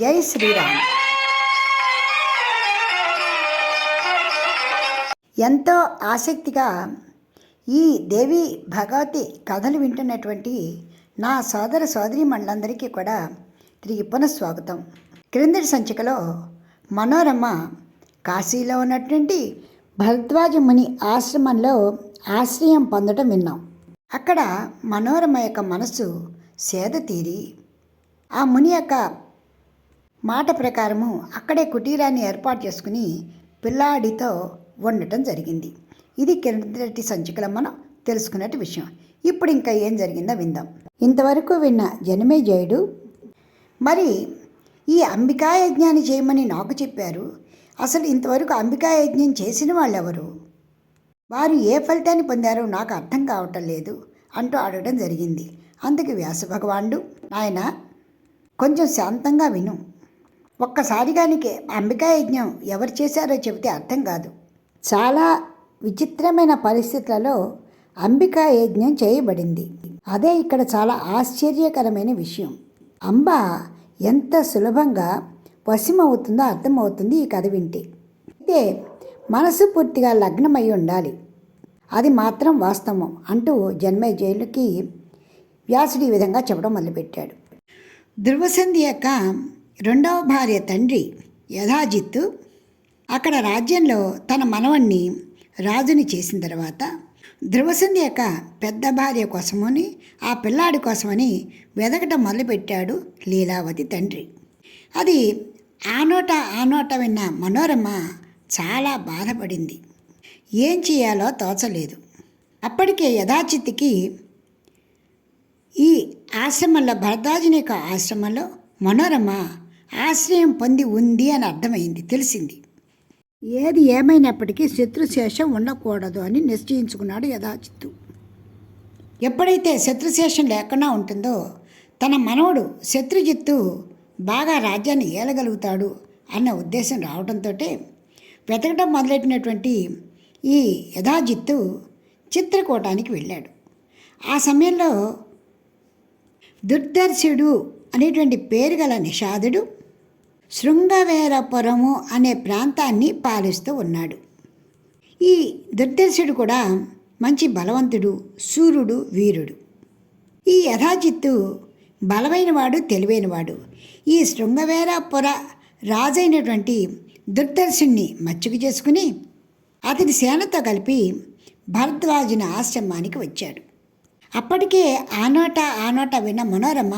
జై శ్రీరామ్. ఎంతో ఆసక్తిగా ఈ దేవి భగవతి కథలు వింటున్నటువంటి నా సోదర సోదరి మండలందరికీ కూడా తిరిగి పునఃస్వాగతం క్రిందటి సంచికలో మనోరమ కాశీలో ఉన్నటువంటి భరద్వాజ ముని ఆశ్రమంలో ఆశ్రయం పొందడం విన్నాం. అక్కడ మనోరమ యొక్క మనసు సేద తీరి ఆ ముని యొక్క మాట ప్రకారము అక్కడే కుటీరాన్ని ఏర్పాటు చేసుకుని పిల్లాడితో ఉండటం జరిగింది. ఇది కిందటి సంచికలో మనం తెలుసుకున్నట్టు విషయం. ఇప్పుడు ఇంకా ఏం జరిగిందో విందాం. ఇంతవరకు విన్న జనమేజయుడు మరి ఈ అంబికా యజ్ఞాన్ని చేయమని నాకు చెప్పారు. అసలు ఇంతవరకు అంబికా యజ్ఞం చేసిన వాళ్ళు ఎవరు వారు ఏ ఫలితాన్ని పొందారో నాకు అర్థం కావటం లేదు అంటూ అడగడం జరిగింది. అందుకు వ్యాస భగవానుడు నాయన కొంచెం శాంతంగా విను. ఒక్కసారిగానికి అంబికా యజ్ఞం ఎవరు చేశారో చెబితే అర్థం కాదు. చాలా విచిత్రమైన పరిస్థితులలో అంబికా యజ్ఞం చేయబడింది. అదే ఇక్కడ చాలా ఆశ్చర్యకరమైన విషయం. అంబ ఎంత సులభంగా వశమవుతుందో అర్థమవుతుంది ఈ కథ వింటే. అయితే మనసు పూర్తిగా లగ్నమై ఉండాలి. అది మాత్రం వాస్తవం అంటూ జన్మేజయులకి వ్యాసుడు ఈ విధంగా చెప్పడం మొదలుపెట్టాడు. ధ్రువసంధి యొక్క రెండవ భార్య తండ్రి యథాజిత్తు అక్కడ రాజ్యంలో తన మనవణ్ణి రాజుని చేసిన తర్వాత ధ్రువసింధి యొక్క పెద్ద భార్య కోసమని ఆ పిల్లాడి కోసమని వెదకటం మొదలుపెట్టాడు లీలావతి తండ్రి. అది ఆ నోట ఆ నోట విన్న మనోరమ చాలా బాధపడింది. ఏం చేయాలో తోచలేదు. అప్పటికే యథాచితికి ఈ ఆశ్రమంలో భరద్వాజుని యొక్క ఆశ్రమంలో మనోరమ ఆశ్రయం పొంది ఉంది అని అర్థమైంది తెలిసింది. ఏది ఏమైనప్పటికీ శత్రుశేషం ఉండకూడదు అని నిశ్చయించుకున్నాడు యథాచిత్తు ఎప్పుడైతే శత్రుశేషం లేకుండా ఉంటుందో తన మనవడు శత్రుజిత్తు బాగా రాజ్యాన్ని ఏలగలుగుతాడు అన్న ఉద్దేశం రావడంతో వెతకడం మొదలెట్టినటువంటి ఈ యథాజిత్తు చిత్రకూటానికి వెళ్ళాడు. ఆ సమయంలో దుర్దర్శుడు అనేటువంటి పేరు గల నిషాదుడు శృంగవేరపురము అనే ప్రాంతాన్ని పాలిస్తూ ఉన్నాడు. ఈ దుర్దర్శుడు కూడా మంచి బలవంతుడు సూర్యుడు వీరుడు. ఈ యథాచిత్తు బలమైనవాడు తెలివైనవాడు. ఈ శృంగవేరపుర రాజైనటువంటి దుర్దర్శుణ్ణి మచ్చుకు చేసుకుని అతని సేనతో కలిపి భరద్వాజుని ఆశ్రమానికి వచ్చాడు. అప్పటికే ఆనోట ఆనోట విన్న మనోరమ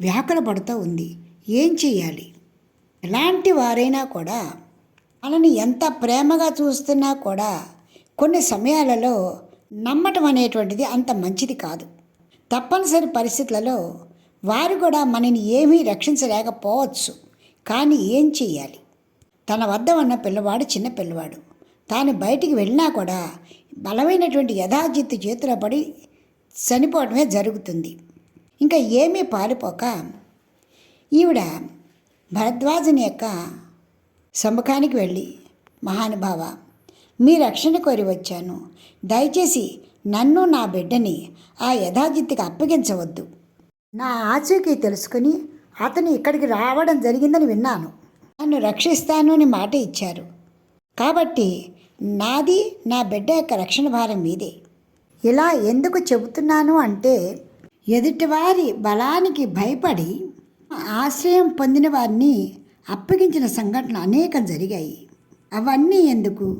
వ్యాకులపడుతూ ఉంది. ఏం చేయాలి ఎలాంటి వారైనా కూడా మనని ఎంత ప్రేమగా చూస్తున్నా కూడా కొన్ని సమయాలలో నమ్మటం అనేటువంటిది అంత మంచిది కాదు. తప్పనిసరి పరిస్థితులలో వారు కూడా మనని ఏమీ రక్షించలేకపోవచ్చు. కానీ ఏం చెయ్యాలి? తన వద్ద ఉన్న పిల్లవాడు చిన్న పిల్లవాడు. తాను బయటికి వెళ్ళినా కూడా బలమైనటువంటి యథాజిత్తు చేతిలో పడి చనిపోవడమే జరుగుతుంది. ఇంకా ఏమీ పారిపోక ఈవిడ భరద్వాజుని యొక్క సముఖానికి వెళ్ళి మహానుభావ మీ రక్షణ కోరి వచ్చాను. దయచేసి నన్ను నా బిడ్డని ఆ యథాజిత్తుకి అప్పగించవద్దు. నా ఆచూకీ తెలుసుకుని అతను ఇక్కడికి రావడం జరిగిందని విన్నాను. నన్ను రక్షిస్తాను అని మాట ఇచ్చారు. కాబట్టి నాది నా బిడ్డ యొక్క రక్షణ భారం మీదే. ఇలా ఎందుకు చెబుతున్నాను అంటే ఎదుటివారి బలానికి భయపడి ఆశ్రయం పొందిన వారిని అప్పగించిన సంఘటనలు అనేకం జరిగాయి. అవన్నీ ఎందుకు?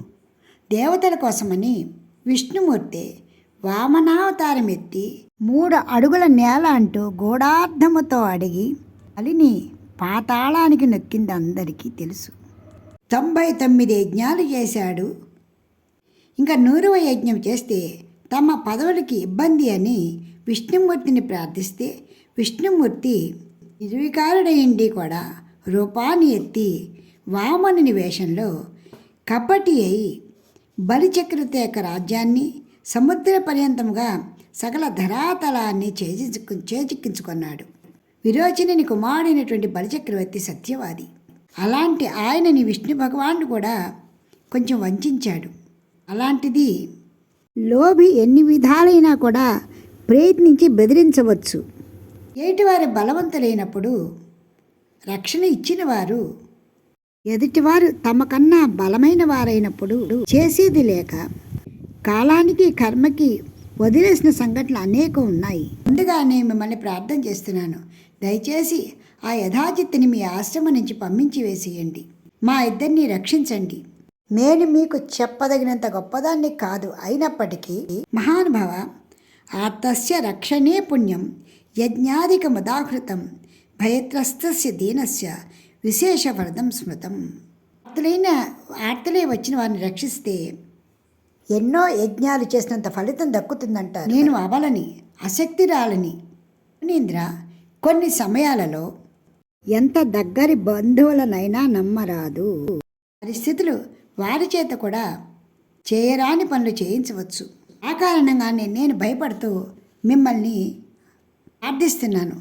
దేవతల కోసమని విష్ణుమూర్తి వామనావతారం ఎత్తి మూడు అడుగుల నేల అంటూ గూఢార్థముతో అడిగి అలిని పాతాళానికి నొక్కింది అందరికీ తెలుసు. తొంభై తొమ్మిది యజ్ఞాలు చేశాడు. ఇంకా నూరవ యజ్ఞం చేస్తే తమ పదవులకి ఇబ్బంది అని విష్ణుమూర్తిని ప్రార్థిస్తే విష్ణుమూర్తి నిర్వికారుడైండి కూడా రూపాన్ని ఎత్తి వామనుని వేషంలో కపటి అయి బలిచక్రవర్తి యొక్క రాజ్యాన్ని సముద్ర పర్యంతంగా సకల ధరాతలాన్ని చేజిక్కు చేజిక్కించుకున్నాడు. విరోచనుని కుమారుడైనటువంటి బలిచక్రవర్తి సత్యవాది. అలాంటి ఆయనని విష్ణు భగవానుడు కూడా కొంచెం వంచాడు. అలాంటిది లోభి ఎన్ని విధాలైనా కూడా ప్రయత్నించి బెదిరించవచ్చు. ఏటివారి బలవంతులైనప్పుడు రక్షణ ఇచ్చిన వారు ఎదుటివారు తమకన్నా బలమైన వారైనప్పుడు చేసేది లేక కాలానికి కర్మకి వదిలేసిన సంఘటనలు అనేకం ఉన్నాయి. ముందుగా నేను మిమ్మల్ని ప్రార్థన చేస్తున్నాను. దయచేసి ఆ యథాచిత్తిని మీ ఆశ్రమం నుంచి పంపించి వేసేయండి. మా ఇద్దరిని రక్షించండి. నేను మీకు చెప్పదగినంత గొప్పదాన్ని కాదు. అయినప్పటికీ మహానుభావ ఆర్తస్య రక్షణే పుణ్యం యజ్ఞాధికమదాహృతం భయత్రస్తస్య దీనస్య విశేష వరదం స్మృతం ఆర్తులైన ఆర్తలే వచ్చిన వారిని రక్షిస్తే ఎన్నో యజ్ఞాలు చేసినంత ఫలితం దక్కుతుందంట నేను అవలని అశక్తిరాలని. నీంద్ర కొన్ని సమయాలలో ఎంత దగ్గరి బంధువులనైనా నమ్మరాదు. పరిస్థితులు వారి చేత కూడా చేయరాని పనులు చేయించవచ్చు. ఆ కారణంగానే నేను భయపడుతూ మిమ్మల్ని ప్రార్థిస్తున్నాను.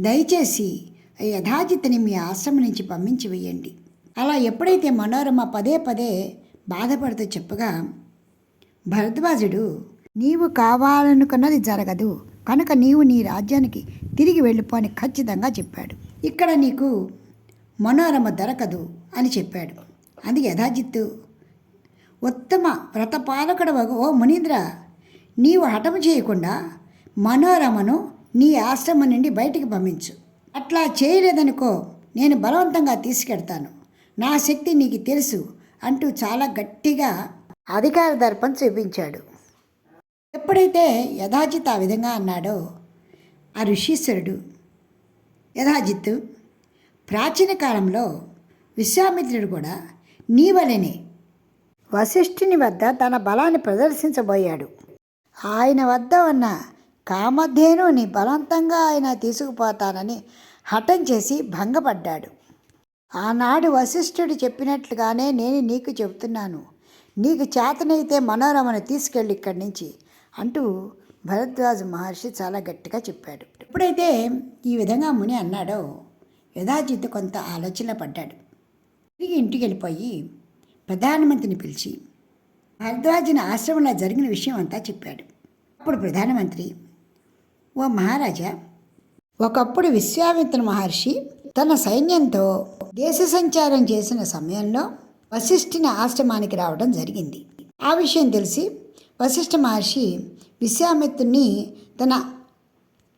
దయచేసి ఆ మీ ఆశ్రమం నుంచి పంపించి వేయండి. అలా ఎప్పుడైతే మనోరమ పదే పదే బాధపడుతూ చెప్పగా భరద్వాజుడు నీవు కావాలనుకున్నది జరగదు. కనుక నీవు నీ రాజ్యానికి తిరిగి వెళ్ళిపో అని ఖచ్చితంగా చెప్పాడు. ఇక్కడ నీకు మనోరమ దొరకదు అని చెప్పాడు. అందుకే యథాజిత్తు ఉత్తమ వ్రతపాలకుడు ఓ మునీంద్ర నీవు హఠము చేయకుండా మనోరమను నీ ఆశ్రమం నుండి బయటికి పంపించు. అట్లా చేయలేదనుకో నేను బలవంతంగా తీసుకెడతాను. నా శక్తి నీకు తెలుసు అంటూ చాలా గట్టిగా అధికార దర్పం చూపించాడు. ఎప్పుడైతే యథాజిత్ ఆ విధంగా అన్నాడో ఆ ఋషీశ్వరుడు యథాజిత్తు ప్రాచీన కాలంలో విశ్వామిత్రుడు కూడా నీ వలనే వశిష్ఠుని వద్ద తన బలాన్ని ప్రదర్శించబోయాడు. ఆయన వద్ద ఉన్న కామధేనుని బలవంతంగా ఆయన తీసుకుపోతానని హఠం చేసి భంగపడ్డాడు. ఆనాడు వశిష్ఠుడు చెప్పినట్లుగానే నేను నీకు చెబుతున్నాను. నీకు చేతనైతే మనోరమను తీసుకెళ్ళి ఇక్కడి నుంచి అంటూ భరద్వాజ మహర్షి చాలా గట్టిగా చెప్పాడు. ఎప్పుడైతే ఈ విధంగా ముని అన్నాడో యథాజిత్ కొంత ఆలోచన పడ్డాడు. తిరిగి ఇంటికి వెళ్ళిపోయి ప్రధానమంత్రిని పిలిచి భరద్వాజన ఆశ్రమంలో జరిగిన విషయం అంతా చెప్పాడు. అప్పుడు ప్రధానమంత్రి ఓ మహారాజా ఒకప్పుడు విశ్వామిత్ర మహర్షి తన సైన్యంతో దేశ సంచారం చేసిన సమయంలో వశిష్ఠుని ఆశ్రమానికి రావడం జరిగింది. ఆ విషయం తెలిసి వశిష్ఠ మహర్షి విశ్వామిత్రుని తన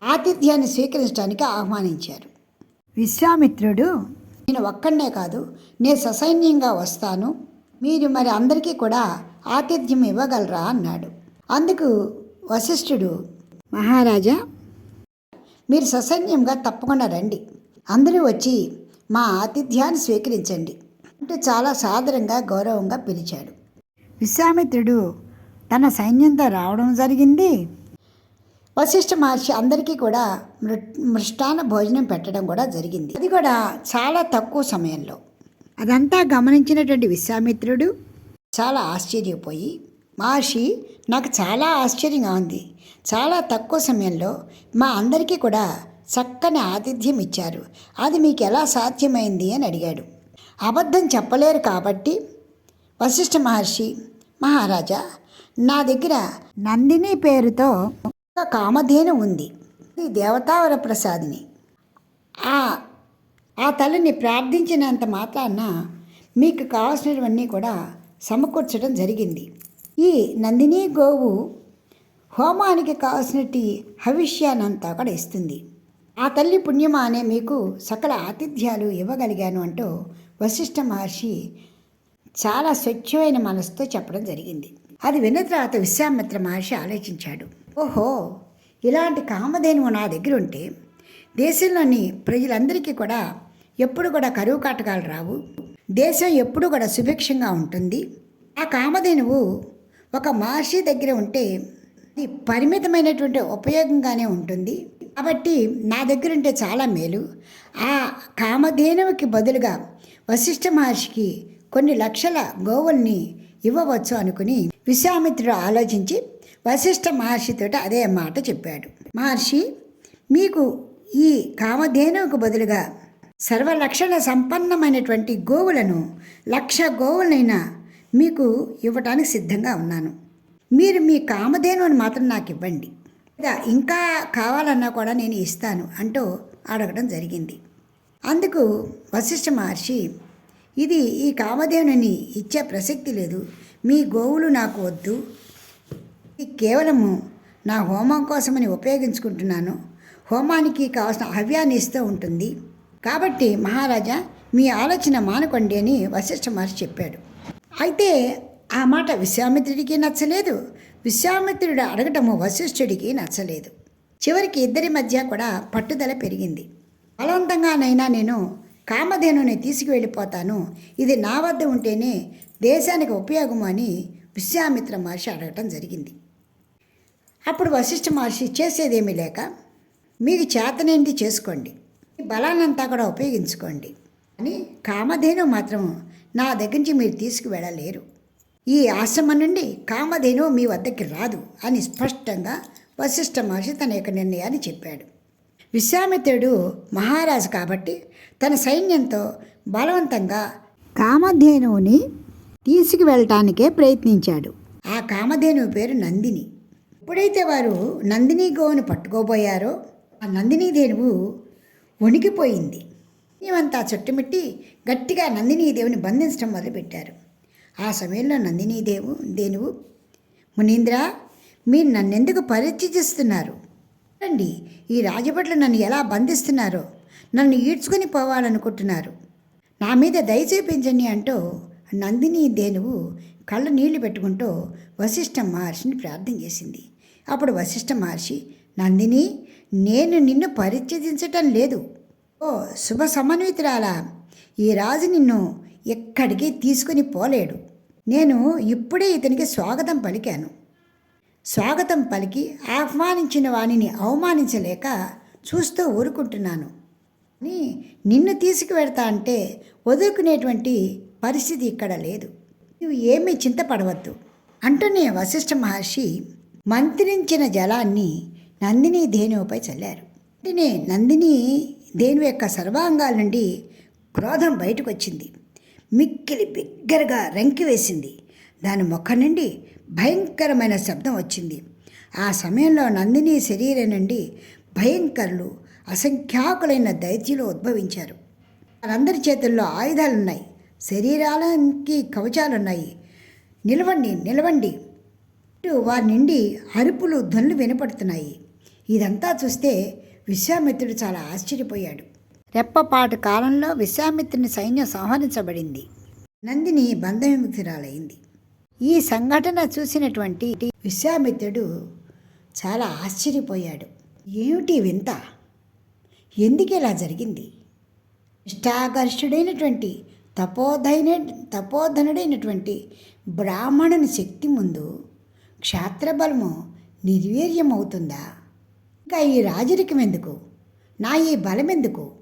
ఆతిథ్యాన్ని స్వీకరించడానికి ఆహ్వానించారు. విశ్వామిత్రుడు నేను ఒక్కడనే కాదు నేను ససైన్యంగా వస్తాను మీరు మరి అందరికీ కూడా ఆతిథ్యం ఇవ్వగలరా? అన్నాడు. అందుకు వశిష్ఠుడు మహారాజా మీరు ససైన్యంగా తప్పకుండా రండి. అందరూ వచ్చి మా ఆతిథ్యాన్ని స్వీకరించండి. అంటే చాలా సాదరంగా గౌరవంగా పిలిచాడు. విశ్వామిత్రుడు తన సైన్యంతో రావడం జరిగింది? వశిష్ఠ మహర్షి అందరికీ కూడా మృ మృష్టాన భోజనం పెట్టడం కూడా జరిగింది. అది కూడా చాలా తక్కువ సమయంలో. అదంతా గమనించినటువంటి విశ్వామిత్రుడు చాలా ఆశ్చర్యపోయి మహర్షి నాకు చాలా ఆశ్చర్యంగా ఉంది. చాలా తక్కువ సమయంలో మా అందరికీ కూడా చక్కని ఆతిథ్యం ఇచ్చారు. అది మీకు ఎలా సాధ్యమైంది? అని అడిగాడు. అబద్ధం చెప్పలేరు కాబట్టి వశిష్ఠ మహర్షి మహారాజా నా దగ్గర నందిని పేరుతో ఒక కామధేను ఉంది. ఇది దేవతావర ప్రసాదిని ఆ ఆ తల్లిని ప్రార్థించినంత మాత్రాన మీకు కావాల్సినవన్నీ కూడా సమకూర్చడం జరిగింది. ఈ నందిని గోవు హోమానికి కావాల్సినటి హవిష్యానంతా కూడా ఇస్తుంది. ఆ తల్లి పుణ్యమా అనే మీకు సకల ఆతిథ్యాలు ఇవ్వగలిగాను అంటూ వశిష్ఠ మహర్షి చాలా స్వచ్ఛమైన మనసుతో చెప్పడం జరిగింది. అది విన్న తర్వాత విశ్వామిత్ర మహర్షి ఆలోచించాడు. ఓహో ఇలాంటి కామధేనువు నా దగ్గర ఉంటే దేశంలోని ప్రజలందరికీ కూడా ఎప్పుడు కూడా కరువు కాటకాలు రావు. దేశం ఎప్పుడు కూడా సుభిక్షంగా ఉంటుంది. ఆ కామధేనువు ఒక మహర్షి దగ్గర ఉంటే అది పరిమితమైనటువంటి ఉపయోగంగానే ఉంటుంది. కాబట్టి నా దగ్గర ఉంటే చాలా మేలు. ఆ కామధేనువుకి బదులుగా వశిష్ఠ మహర్షికి కొన్ని లక్షల గోవుల్ని ఇవ్వవచ్చు అనుకుని విశ్వామిత్రుడు ఆలోచించి వశిష్ఠ మహర్షితో అదే మాట చెప్పాడు. మహర్షి మీకు ఈ కామధేనువుకు బదులుగా సర్వలక్షణ సంపన్నమైనటువంటి గోవులను లక్ష గోవులనైనా మీకు ఇవ్వటానికి సిద్ధంగా ఉన్నాను. మీరు మీ కామధేనువుని మాత్రం నాకు ఇవ్వండి. లేదా ఇంకా కావాలన్నా కూడా నేను ఇస్తాను అంటూ అడగడం జరిగింది. అందుకు వశిష్ఠ మహర్షి ఇది ఈ కామధేనుని ఇచ్చే ప్రసక్తి లేదు. మీ గోవులు నాకు వద్దు. ఇది కేవలము నా హోమం కోసమని ఉపయోగించుకుంటున్నాను. హోమానికి కావాల్సిన హవ్యాన్ని ఇస్తూ ఉంటుంది. కాబట్టి మహారాజా మీ ఆలోచన మానుకోండి అని వశిష్ఠ మహర్షి చెప్పాడు. అయితే ఆ మాట విశ్వామిత్రుడికి నచ్చలేదు. విశ్వామిత్రుడు అడగటము వశిష్ఠుడికి నచ్చలేదు. చివరికి ఇద్దరి మధ్య కూడా పట్టుదల పెరిగింది. బలవంతంగానైనా నేను కామధేనుని తీసుకువెళ్ళిపోతాను. ఇది నా వద్ద ఉంటేనే దేశానికి ఉపయోగము అని విశ్వామిత్ర మహర్షి అడగటం జరిగింది. అప్పుడు వశిష్ఠ మహర్షి చేసేదేమీ లేక మీకు చేతనేంటి చేసుకోండి. బలానంతా కూడా ఉపయోగించుకోండి. అని కామధేను మాత్రం నా దగ్గర నుంచి మీరు తీసుకువెళ్ళలేరు. ఈ ఆశ్రమం నుండి కామధేను మీ వద్దకి రాదు అని స్పష్టంగా వశిష్ఠ మహర్షి తన యొక్క నిర్ణయాన్ని చెప్పాడు. విశ్వామిత్రుడు మహారాజు కాబట్టి తన సైన్యంతో బలవంతంగా కామధేనువుని తీసుకువెళ్ళటానికే ప్రయత్నించాడు. ఆ కామధేను పేరు నందిని. ఎప్పుడైతే వారు నందిని గోవును పట్టుకోబోయారో ఆ నందిని దేనువు వణికిపోయింది. మేమంతా చుట్టుమిట్టి గట్టిగా నందినీ దేవుని బంధించడం మొదలుపెట్టారు. ఆ సమయంలో నందినీ దేవు దేనువు మునీంద్ర మీరు నన్నెందుకు పరీక్షిస్తున్నారు రండి ఈ రాజభట్లు నన్ను ఎలా బంధిస్తున్నారో నన్ను ఈడ్చుకొని పోవాలనుకుంటున్నారు. నా మీద దయ చూపించండి అంటూ నందిని దేనువు కళ్ళ నీళ్ళు పెట్టుకుంటూ వశిష్ఠ మహర్షిని ప్రార్థన చేసింది. అప్పుడు వశిష్ఠ మహర్షి నందిని నేను నిన్ను పరిచయించటం లేదు. ఓ శుభ సమన్వితురాలా ఈ రాజు నిన్ను ఎక్కడికి తీసుకుని పోలేడు. నేను ఇప్పుడే ఇతనికి స్వాగతం పలికాను. స్వాగతం పలికి ఆహ్వానించిన వాణిని అవమానించలేక చూస్తూ ఊరుకుంటున్నాను. అని నిన్ను తీసుకువెడతా అంటే వదులుకునేటువంటి పరిస్థితి ఇక్కడ లేదు. నువ్వు ఏమీ చింతపడవద్దు. అంటూనే వశిష్ఠ మహర్షి మంత్రించిన జలాన్ని నందిని ధేనువుపై చల్లారు? వెంటనే నందిని ధేనువు యొక్క సర్వాంగాల నుండి క్రోధం బయటకు వచ్చింది మిక్కిలి బిగ్గరగా రంకి వేసింది. దాని ముఖం నుండి భయంకరమైన శబ్దం వచ్చింది. ఆ సమయంలో నందిని శరీరం నుండి భయంకరులు అసంఖ్యాకులైన దైత్యులు ఉద్భవించారు. వారందరి చేతుల్లో ఆయుధాలున్నాయి. శరీరాలకి కవచాలున్నాయి. నిలవండి నిలవండి. వారి నుండి అరుపులు ధ్వనులు వినపడుతున్నాయి. ఇదంతా చూస్తే విశ్వామిత్రుడు చాలా ఆశ్చర్యపోయాడు. రెప్పపాటు కాలంలో విశ్వామిత్రుని సైన్యం సంహరించబడింది. నందిని బంధవిముక్తురాలైంది ఈ సంఘటన చూసినటువంటి విశ్వామిత్రుడు చాలా ఆశ్చర్యపోయాడు. ఏమిటి వింత? ఎందుకు ఇలా జరిగింది? ఇష్టాకర్షుడైనటువంటి తపోధైన తపోధనుడైనటువంటి బ్రాహ్మణుని శక్తి ముందు క్షాత్రబలము నిర్వీర్యమవుతుందా? ఇంకా ఈ రాజరికం ఎందుకు? నా ఈ బలమెందుకు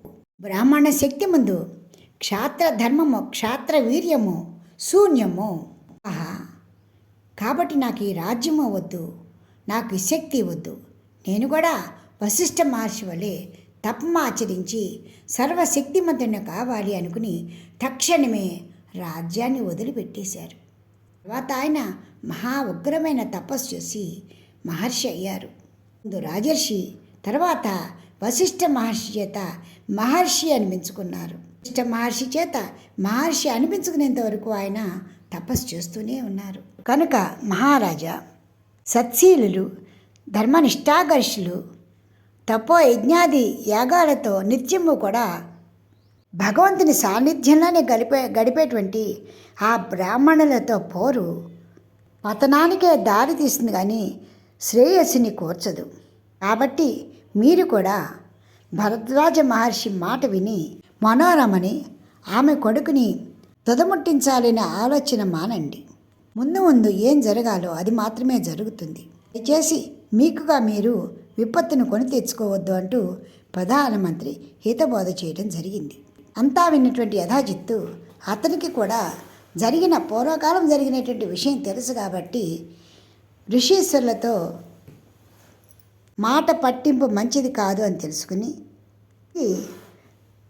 బ్రాహ్మణ శక్తి ముందు క్షాత్ర ధర్మము క్షాత్ర వీర్యము శూన్యము. ఆహా! కాబట్టి నాకు ఈ రాజ్యము వద్దు నాకు ఈ శక్తి వద్దు. నేను కూడా వశిష్ఠ మహర్షి వలె తపమాచరించి సర్వశక్తిమంతుని కావాలి అనుకుని తక్షణమే రాజ్యాన్ని వదిలిపెట్టేశారు. తర్వాత ఆయన మహా ఉగ్రమైన తపస్సు చేసి మహర్షి అయ్యారు. ముందు రాజర్షి తర్వాత వశిష్ఠ మహర్షి చేత మహర్షి అనిపించుకున్నారు వశిష్ఠ మహర్షి చేత మహర్షి అనిపించుకునేంత వరకు ఆయన తపస్సు చేస్తూనే ఉన్నారు. కనుక మహారాజా సత్శీలులు ధర్మనిష్టాగర్షులు తపో యజ్ఞాది యాగాలతో నిత్యము కూడా భగవంతుని సాన్నిధ్యంలోనే గడిపే గడిపేటువంటి ఆ బ్రాహ్మణులతో పోరు పతనానికే దారి తీస్తుంది కానీ శ్రేయస్సుని కోర్చదు. కాబట్టి మీరు కూడా భరద్వాజ మహర్షి మాట విని మనోరమని ఆమె కొడుకుని తుదముట్టించాలనే ఆలోచన మానండి. ముందు ముందు ఏం జరగాలో అది మాత్రమే జరుగుతుంది. దయచేసి మీకుగా మీరు విపత్తును కొని తెచ్చుకోవద్దు అంటూ ప్రధానమంత్రి హితబోధ చేయడం జరిగింది. అంతా విన్నటువంటి యథాజిత్తు అతనికి కూడా జరిగిన పూర్వకాలం జరిగినటువంటి విషయం తెలుసు కాబట్టి ఋషీశ్వరులతో మాట పట్టింపు మంచిది కాదు అని తెలుసుకుని ఈ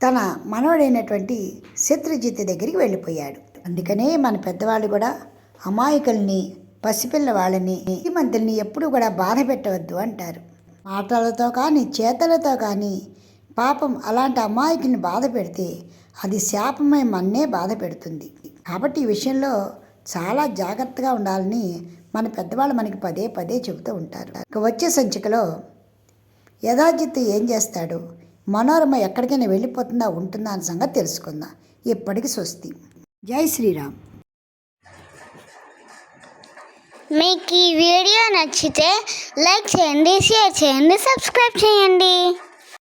తన మనవడైనటువంటి శత్రుజిత్ దగ్గరికి వెళ్ళిపోయాడు. అందుకనే మన పెద్దవాళ్ళు కూడా అమాయకుల్ని పసిపిల్ల వాళ్ళని మంత్రుల్ని ఎప్పుడూ కూడా బాధ పెట్టవద్దు అంటారు. మాటలతో కానీ చేతలతో కానీ పాపం అలాంటి అమాయకుని బాధ పెడితే అది శాపమై మన్నే బాధ పెడుతుంది. కాబట్టి ఈ విషయంలో చాలా జాగ్రత్తగా ఉండాలని మన పెద్దవాళ్ళు మనకి పదే పదే చెబుతూ ఉంటారు. ఇక వచ్చే సంచికలో యథాజిత్ ఏం చేస్తాడు? మనోరమ ఎక్కడికైనా వెళ్ళిపోతుందా ఉంటుందా అన్న సంగతి తెలుసుకుందాం. ఇప్పటికి స్వస్తి. జై శ్రీరామ్. మీకు ఈ వీడియో నచ్చితే లైక్ చేయండి షేర్ చేయండి సబ్స్క్రైబ్ చేయండి.